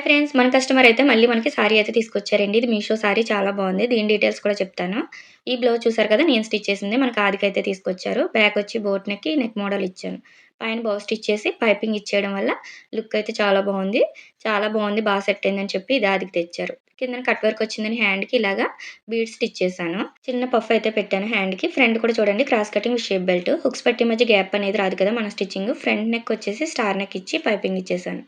Hi friends మన customer అయితే మళ్ళీ మనకి సారీ అయితే తీసుకొచ్చారండి. ఇది మీషో సారీ చాలా బాగుంది. దీని డీటెయిల్స్ కూడా చెప్తాను. ఈ బ్లౌజ్ చూసారు కదా నేను స్టిచ్ చేసింది. మనకి ఆదికి అయితే తీసుకొచ్చారు. బ్యాక్ వచ్చి బోట్ నెక్ నెక్ మోడల్ ఇచ్చాను. పైన బాగా స్టిచ్ చేసి పైపింగ్ ఇచ్చేయడం వల్ల లుక్ అయితే చాలా బాగుంది. చాలా బాగుంది బాగా సెట్ అయిందని చెప్పి ఇది ఆదికి తెచ్చారు. కింద కట్ వర్క్ వచ్చిందని హ్యాండ్కి ఇలాగా బీడ్ స్టిచ్ చేశాను. చిన్న పఫ్ అయితే పెట్టాను హ్యాండ్కి. ఫ్రంట్ కూడా చూడండి cross cutting shape belt. Hooks పట్టి మధ్య గ్యాప్ అనేది రాదు కదా మన స్టిచ్చింగ్. ఫ్రంట్ నెక్ వచ్చేసి స్టార్ నెక్ ఇచ్చి పైపింగ్ ఇచ్చేసాను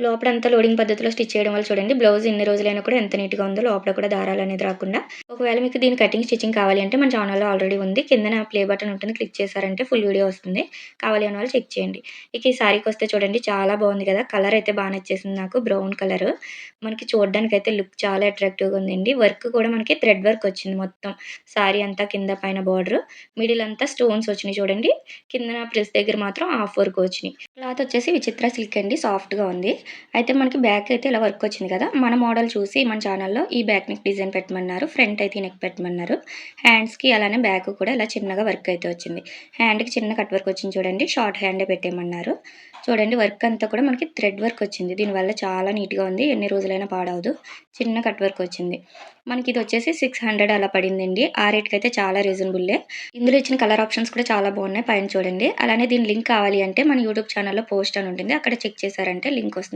లోపలంతా లోడింగ్ పద్ధతిలో స్టిచ్ చేయడం వల్ల చూడండి బ్లౌజ్ ఎన్ని రోజులైనా కూడా ఎంత నీట్గా ఉందో లోపల కూడా దారాలు అనేది రాకుండా. ఒకవేళ మీకు దీని కటింగ్ స్టిచ్చింగ్ కావాలి అంటే మన ఛానల్లో ఆల్రెడీ ఉంది. కింద ప్లే బటన్ ఉంటుంది. క్లిక్ చేశారంటే ఫుల్ వీడియో వస్తుంది. కావాలి అన్న వాళ్ళు చెక్ చేయండి. ఇక ఈ సారీకి వస్తే చూడండి చాలా బాగుంది కదా. కలర్ అయితే బాగా నచ్చేసింది నాకు. బ్రౌన్ కలర్ మనకి చూడడానికి అయితే లుక్ చాలా అట్రాక్టివ్గా ఉందండి. వర్క్ కూడా మనకి థ్రెడ్ వర్క్ వచ్చింది మొత్తం. సారీ అంతా కింద పైన బార్డర్ మిడిల్ అంతా స్టోన్స్ వచ్చినాయి చూడండి. కింద ప్రెస్ దగ్గర మాత్రం హాఫ్ వర్క్ వచ్చినాయి. క్లాత్ వచ్చేసి విచిత్ర సిల్క్ అండి. సాఫ్ట్గా ఉంది. అయితే మనకి బ్యాక్ అయితే ఇలా వర్క్ వచ్చింది కదా. మన మోడల్ చూసి మన ఛానల్లో ఈ బ్యాక్ నెక్ డిజైన్ పెట్టమన్నారు ఫ్రంట్ అయితే నెక్ పెట్టమన్నారు. హ్యాండ్స్కి అలానే బ్యాక్ కూడా ఇలా చిన్నగా వర్క్ అయితే వచ్చింది. హ్యాండ్కి చిన్న కట్ వర్క్ వచ్చింది చూడండి షార్ట్ హ్యాండే పెట్టేయమన్నారు. చూడండి వర్క్ అంతా కూడా మనకి థ్రెడ్ వర్క్ వచ్చింది. దీనివల్ల చాలా నీట్గా ఉంది ఎన్ని రోజులైనా పాడవదు. చిన్న కట్ వర్క్ వచ్చింది. మనకి ఇది వచ్చేసి సిక్స్ హండ్రెడ్ అలా పడిందండి. ఆ రేట్కి అయితే చాలా రీజనబుల్లే ఇందులో ఇచ్చిన కలర్ ఆప్షన్స్ కూడా చాలా బాగున్నాయి పైన చూడండి. అలానే దీని లింక్ కావాలి అంటే మన యూట్యూబ్ ఛానల్లో పోస్ట్ అని ఉంటుంది. అక్కడ చెక్ చేశారంటే లింక్ వస్తుంది.